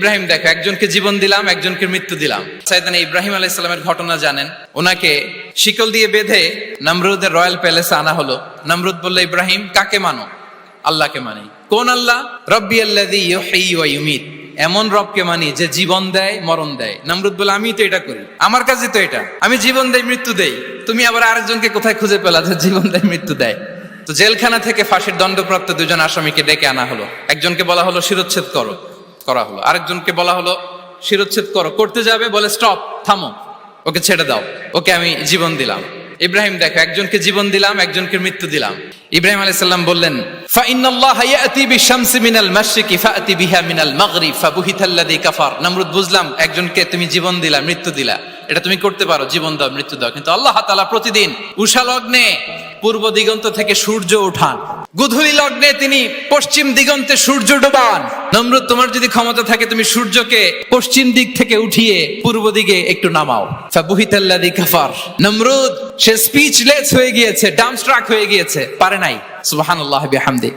ইব্রাহিম, দেখো, একজনকে জীবন দিলাম, একজনকে মৃত্যু দিলাম। সাইদান ইব্রাহিম আলাইহিস সালামের ঘটনা জানেন। ওনাকে শিকল দিয়ে বেঁধে নমরুদের রয়্যাল প্যালেসে আনা হলো। নমরুদ বলল, ইব্রাহিম, কাকে মানো? আল্লাহকে মানি। কোন আল্লাহ? রব্বি ওয়া ইউমিত। এমন রবকে মানি যে জীবন দেয়, মরণ দেয়। নমরুদ বলে আমি তো এটা করি। আমার কাজই তো এটা। আমি জীবন দেই, মৃত্যু দেই। তুমি আবার আরেকজনকে কোথায় খুঁজে পেলা যে জীবন দেয়, মৃত্যু দেয়? তো জেলখানা থেকে ফাঁসির দণ্ডপ্রাপ্ত দুজন আসামিকে ডেকে আনা হলো। একজনকে বলা হলো, শিরোচ্ছেদ করো। করা হলো। আরেকজনকে বলা হলো, শিরোচ্ছেদ করো, করতে যাবে, বলে স্টপ থামো, ওকে ছেড়ে দাও, ওকে আমি জীবন দিলাম। ইব্রাহিম দেখো, একজনকে জীবন দিলাম, একজনকে মৃত্যু দিলাম। ইব্রাহিম আলাইহিস সালাম বললেন নমরুদ বুঝলাম, একজনকে তুমি জীবন দিলা, মৃত্যু দিলা। এটা তুমি করতে পারো, জীবন দাও, মৃত্যু দাও। কিন্তু আল্লাহ তাআলা প্রতিদিন উষা লগ্নে পূর্ব দিগন্ত থেকে সূর্য উঠান গুধুলি লগ্নে তিনি পশ্চিম দিগন্তে সূর্য ডোবান নমরুদ, তোমার যদি ক্ষমতা থাকে, তুমি সূর্যকে পশ্চিম দিক থেকে উঠিয়ে পূর্ব দিকে একটু নামাও। ফাবুহিতাল্লাদি কাফার। নমরুদ, সে স্পিচলেস হয়ে গিয়েছে ডামস্ট্রাক হয়ে গিয়েছে। পারে নাই। সুবহানাল্লাহ, বিহামদি।